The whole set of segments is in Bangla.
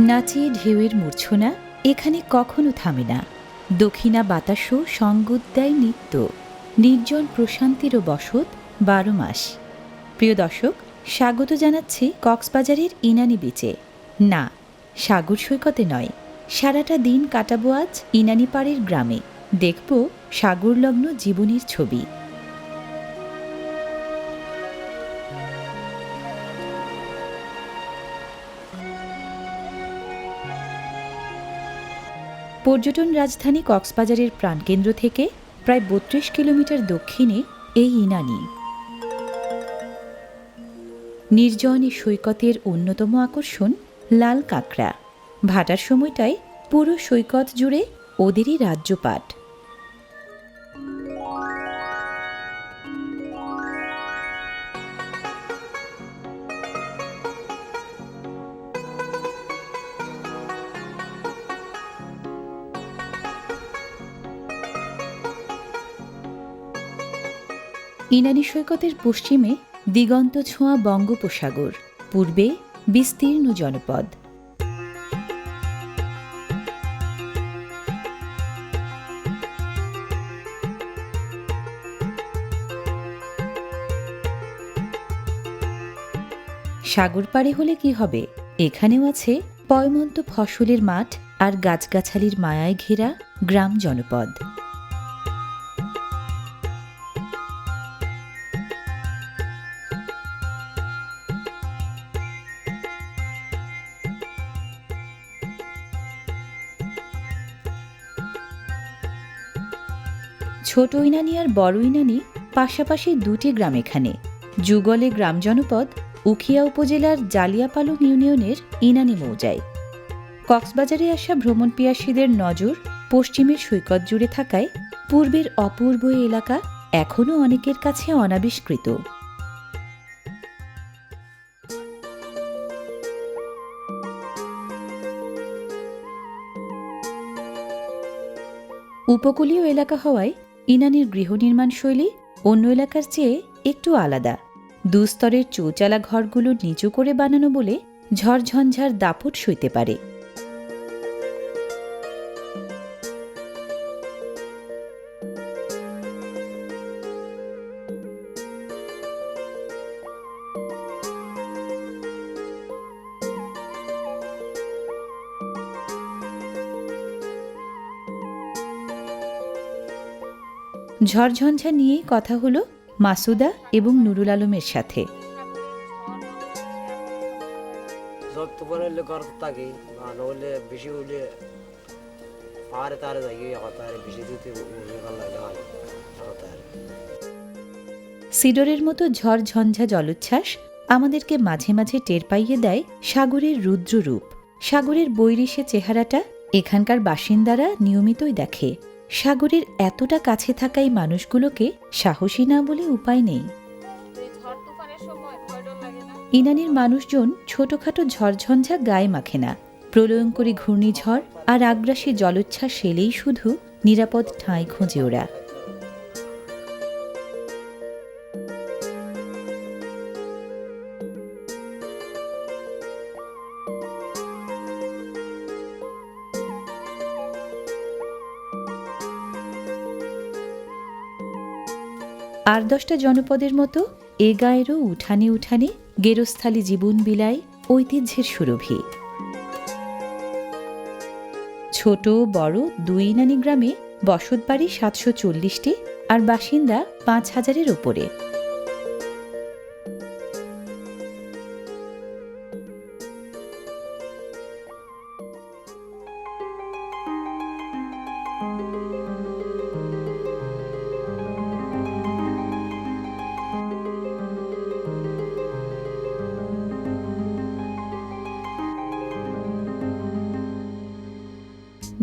নাচে ঢেউয়ের মূর্ছনা এখানে কখনো থামে না। দক্ষিণা বাতাসও সঙ্গত দেয় নিত্য। নির্জন প্রশান্তিরও বসত বারো মাস। প্রিয় দর্শক, স্বাগত জানাচ্ছি কক্সবাজারের ইনানি বিচে। না, সাগর সৈকতে নয়। সারাটা দিন কাটাবো আজ ইনানি পাড়ের গ্রামে। দেখব সাগরলগ্ন জীবনের ছবি। পর্যটন রাজধানী কক্সবাজারের প্রাণকেন্দ্র থেকে প্রায় বত্রিশ কিলোমিটার দক্ষিণে এই ইনানি। নির্জন সৈকতের অন্যতম আকর্ষণ লাল কাঁকড়া। ভাটার সময়টায় পুরো সৈকত জুড়ে ওদেরই রাজ্যপাট। ইনানি সৈকতের পশ্চিমে দিগন্ত ছোঁয়া বঙ্গোপসাগর, পূর্বে বিস্তীর্ণ জনপদ। সাগর পাড়ে হলে কি হবে? এখানেও আছে পয়মন্ত ফসলের মাঠ আর গাছগাছালির মায়ায় ঘেরা গ্রাম জনপদ। ছোট ইনানি আর বড় ইনানি পাশাপাশি দুটি গ্রাম এখানে। যুগলে গ্রাম জনপদ, উখিয়া উপজেলার জালিয়াপালং ইউনিয়নের ইনানি মৌজায়। কক্সবাজারে আসা ভ্রমণ পিয়াসীদের নজর পশ্চিমের সৈকত জুড়ে থাকায় পূর্বের অপূর্ব এলাকা এখনও অনেকের কাছে অনাবিষ্কৃত। উপকূলীয় এলাকা হওয়ায় ইনানির গৃহ নির্মাণ শৈলী অন্য এলাকার চেয়ে একটু আলাদা। দুস্তরের চৌচালা ঘরগুলো নিচু করে বানানো বলে ঝড়ঝঞ্ঝার দাপট সইতে পারে। ঝড়ঝঞ্ঝা নিয়েই কথা হলো মাসুদা এবং নুরুল আলমের সাথে। ঘর থাকে বেশি তারে বেশি দিতে সিডরের মতো ঝড়ঝঞ্ঝা জলোচ্ছ্বাস আমাদেরকে মাঝে মাঝে টের পাইয়ে দেয় সাগরের রুদ্র রূপ সাগরের বৈরিশে চেহারাটা এখানকার বাসিন্দারা নিয়মিতই দেখে। সাগরের এতটা কাছে থাকাই মানুষগুলোকে সাহসী না বলে উপায় নেই। ইনানির মানুষজন ছোটখাটো ঝড়ঝঞ্ঝা গায়ে মাখে না। প্রলয়ঙ্করী ঘূর্ণিঝড় আর আগ্রাসী জলোচ্ছ্বাস সেলেই শুধু নিরাপদ ঠাঁই খোঁজে ওরা। আর দশটা জনপদের মতো এ গায়েরও উঠানে উঠানে গেরস্থালী জীবন বিলায় ঐতিহ্যের সুরভি। ছোট, বড় দুই নানি গ্রামে বসতবাড়ি সাতশো চল্লিশটি আর বাসিন্দা পাঁচ হাজারের ওপরে।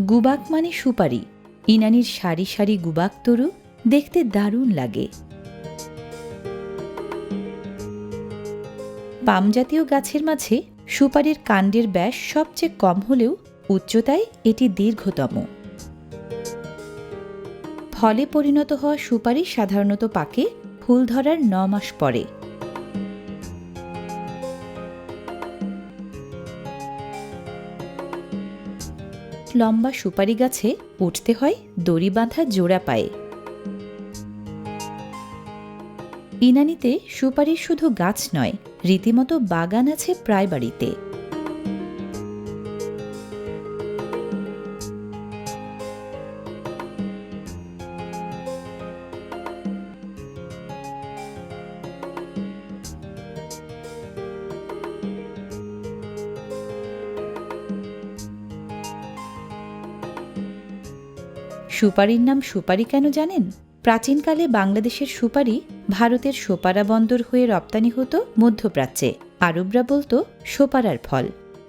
গুবাক মানে সুপারি। ইনানির সারি সারি গুবাক তরু দেখতে দারুণ লাগে। পাম জাতীয় গাছের মাঝে সুপারির কাণ্ডের ব্যাস সবচেয়ে কম হলেও উচ্চতায় এটি দীর্ঘতম। ফলে পরিণত হওয়া সুপারি সাধারণত পাকে ফুল ধরার ন মাস পরে। লম্বা সুপারি গাছে উঠতে হয় দড়ি বাঁধা জোড়া পায়ে। ইনানিতে সুপারির শুধু গাছ নয়, রীতিমতো বাগান আছে প্রায় বাড়িতে। সুপারির নাম সুপারি কেন জানেন? প্রাচীনকালে বাংলাদেশের সুপারি ভারতের সোপারা বন্দর হয়ে রপ্তানি হতো মধ্যপ্রাচ্যে। আরবরা বলতো সোপারার ফল।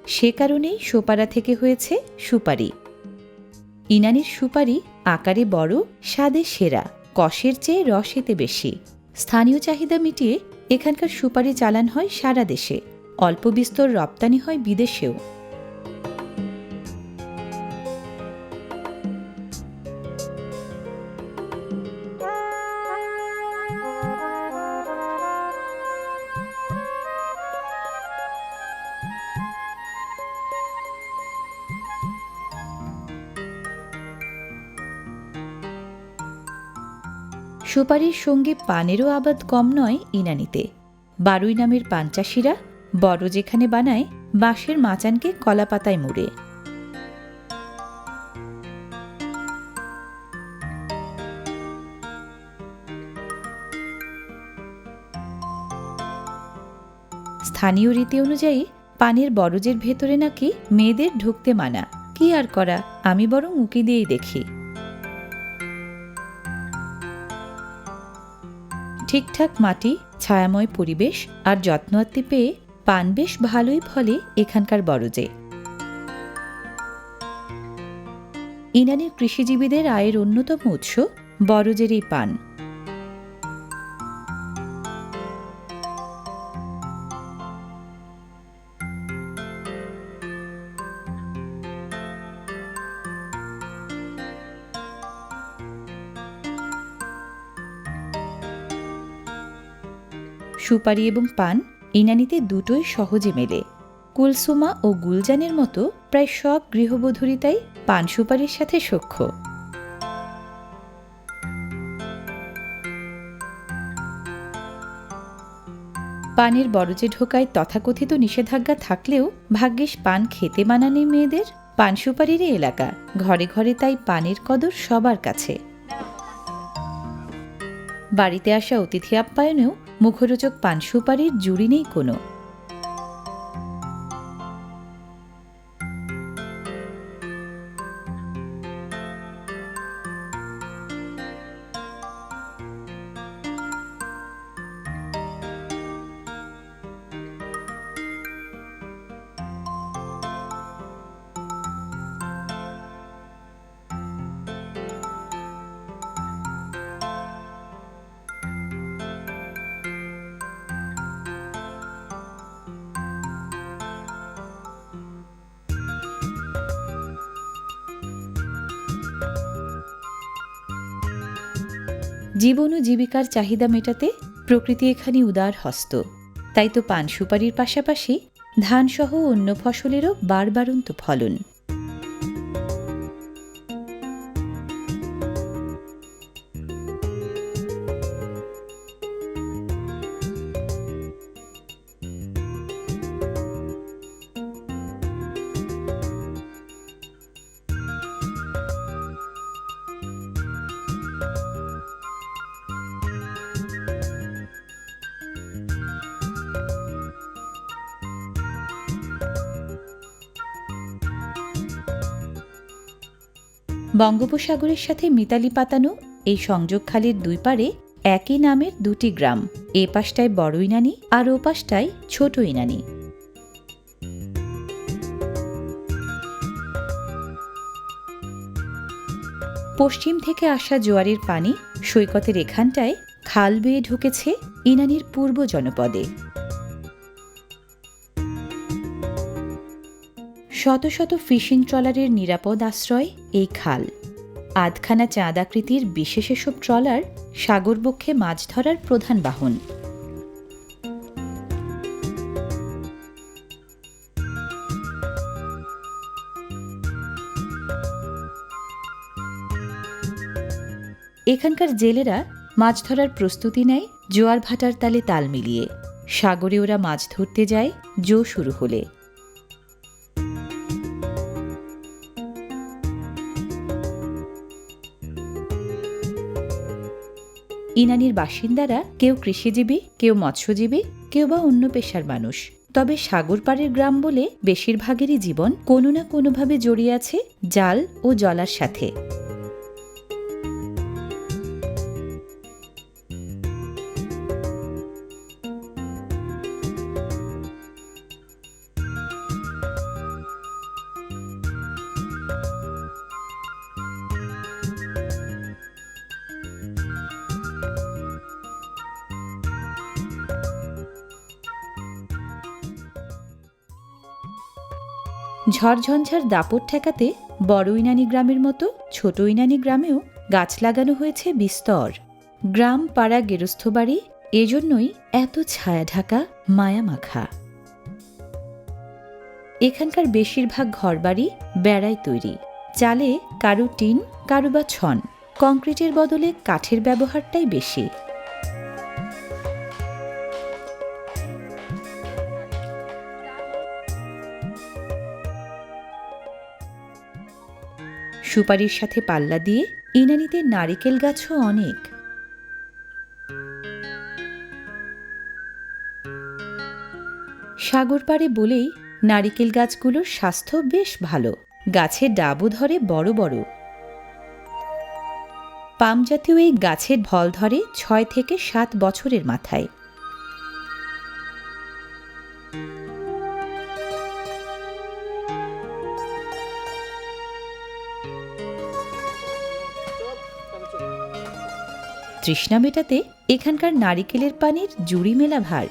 সে কারণেই সোপারা থেকে হয়েছে সুপারি। ইনানির সুপারি আকারে বড়, স্বাদে সেরা, কষের চেয়ে রসেতে বেশি। স্থানীয় চাহিদা মিটিয়ে এখানকার সুপারি চালান হয় সারা দেশে। অল্প বিস্তর রপ্তানি হয় বিদেশেও। সুপারির সঙ্গে পানেরও আবাদ কম নয় ইনানিতে। বারুই নামের পাঞ্চাশিরা বড় যেখানে বানায়, বাঁশের মাচানকে কলাপাতায় মুড়ে। স্থানীয় রীতি অনুযায়ী পানের বরজের ভেতরে নাকি মেয়েদের ঢুকতে মানা। কি আর করা, আমি বরং উঁকি দিয়েই দেখি। ঠিকঠাক মাটি, ছায়াময় পরিবেশ আর যত্নআত্তি পেয়ে পান বেশ ভালোই ফলে এখানকার বরজে ইনানের কৃষিজীবীদের আয়ের অন্যতম উৎস বরজের এই পান। সুপারি এবং পান ইনানিতে দুটোই সহজে মেলে। কুলসুমা ও গুলজানের মতো প্রায় সব গৃহবধূরিতাই পান সুপারির সাথে সখ্য। পানের বরজে ঢোকায় তথাকথিত নিষেধাজ্ঞা থাকলেও ভাগ্যিস পান খেতে মানানি মেয়েদের পান সুপারিরই এলাকা। ঘরে ঘরে তাই পানের কদর সবার কাছে। বাড়িতে আসা অতিথি আপ্যায়নেও মুখরোচক পান সুপারির জুড়ি নেই কোনো। জীবন ও জীবিকার চাহিদা মেটাতে প্রকৃতি এখানে উদার হস্ত। তাই তো পান সুপারির পাশাপাশি ধানসহ অন্য ফসলেরও বারবারন্ত ফলন। বঙ্গোপসাগরের সাথে মিতালি পাতানো এই সংযোগখালির দুই পারে একই নামের দুটি গ্রাম, এ পাশটায় বড় ইনানি আর ও পাশটায় ছোট ইনানি। পশ্চিম থেকে আসা জোয়ারের পানি সৈকতের এখানটায় খাল বেয়ে ঢুকেছে ইনানির পূর্ব জনপদে। শত শত ফিশিং ট্রলারের নিরাপদ আশ্রয় এই খাল। আধখানা চাঁদাকৃতির বিশেষ এসব ট্রলার সাগরবক্ষে মাছ ধরার প্রধান বাহন। এখানকার জেলেরা মাছ ধরার প্রস্তুতি নেয়, জোয়ার ভাটার তালে তাল মিলিয়ে। সাগরে ওরা মাছ ধরতে যায়, জো শুরু হলে। ইনানির বাসিন্দারা কেউ কৃষিজীবী, কেউ মৎস্যজীবী, কেউ বা অন্য পেশার মানুষ। তবে সাগর পাড়ের গ্রাম বলে বেশিরভাগেরই জীবন কোনো না কোনোভাবে জড়িয়ে আছে জাল ও জলার সাথে। ঝড়ঝঞ্ঝার দাপট ঠেকাতে বড় ইনানি গ্রামের মতো ছোট ইনানি গ্রামেও গাছ লাগানো হয়েছে বিস্তর। গ্রাম, পাড়া, গেরস্থ বাড়ি, এজন্যই এত ছায়া ঢাকা, মায়া মাখা। এখানকার বেশিরভাগ ঘরবাড়ি বেড়ায় তৈরি। চালে কারু টিন, কারু বা ছন। কংক্রিটের বদলে কাঠের ব্যবহারটাই বেশি। সুপারির সাথে পাল্লা দিয়ে ইনানিতে নারিকেল গাছও অনেক। সাগর পাড়ে বলেই নারিকেল গাছগুলোর স্বাস্থ্য বেশ ভালো। গাছের ডাবও ধরে বড় বড়। পাম জাতীয় এই গাছের ফল ধরে ছয় থেকে সাত বছরের মাথায়। তৃষ্ণা মেটাতে এখানকার নারিকেলের পানির জুড়ি মেলা ভার।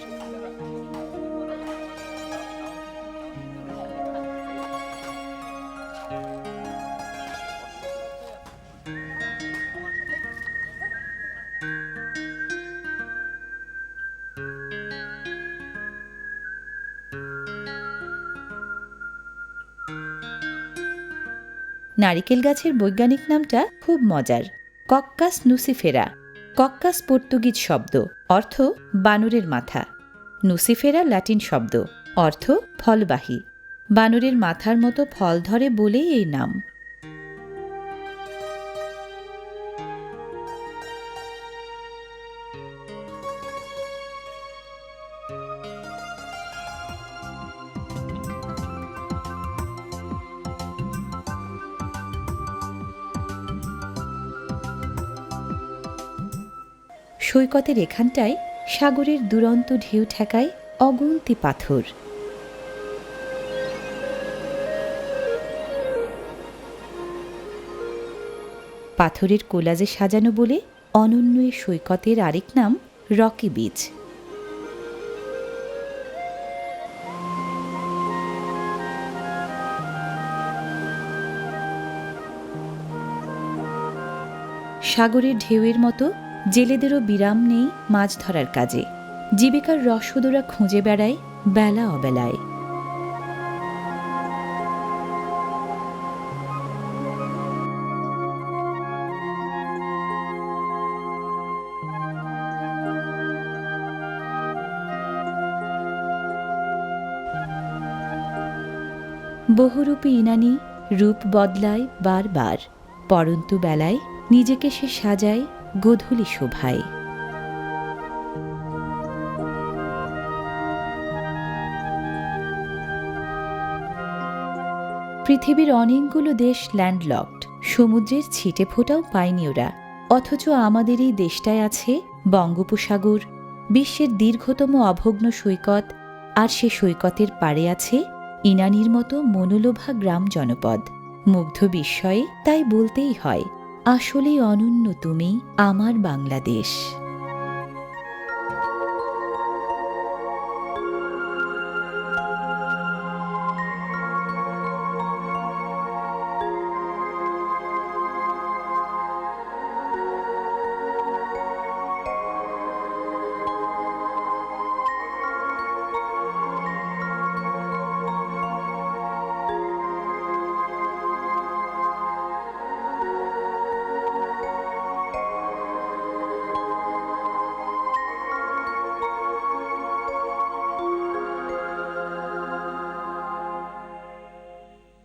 নারিকেল গাছের বৈজ্ঞানিক নামটা খুব মজার, কক্কাস নুসিফেরা। কক্কাস পর্তুগিজ শব্দ, অর্থ বানরের মাথা। নুসিফেরা ল্যাটিন শব্দ, অর্থ ফলবাহী। বানরের মাথার মতো ফল ধরে বলেই এই নাম। সৈকতের এখানটায় সাগরের দুরন্ত ঢেউ ঠেকায় অগুন্তি পাথর। পাথরের কোলাজে সাজানো বলে অনন্য সৈকতের আরেক নাম রকি বিচ। সাগরের ঢেউয়ের মতো জেলেদেরও বিরাম নেই মাছ ধরার কাজে। জীবিকার রসদোরা খুঁজে বেড়ায় বেলা অবেলায়। বহুরূপী ইনানি রূপ বদলায় বারবার, পরন্তু বেলায় নিজেকে সে সাজায় গোধূলি শোভায়। পৃথিবীর অনেকগুলো দেশ ল্যান্ডলকড, সমুদ্রের ছিটে ফোটাও পায়নি ওরা। অথচ আমাদের এই দেশটায় আছে বঙ্গোপসাগর, বিশ্বের দীর্ঘতম অভগ্ন সৈকত, আর সে সৈকতের পাড়ে আছে ইনানির মতো মনোলোভা গ্রাম জনপদ। মুগ্ধ বিস্ময়ে তাই বলতেই হয় আসলেই অনন্য তুমি আমার বাংলাদেশ।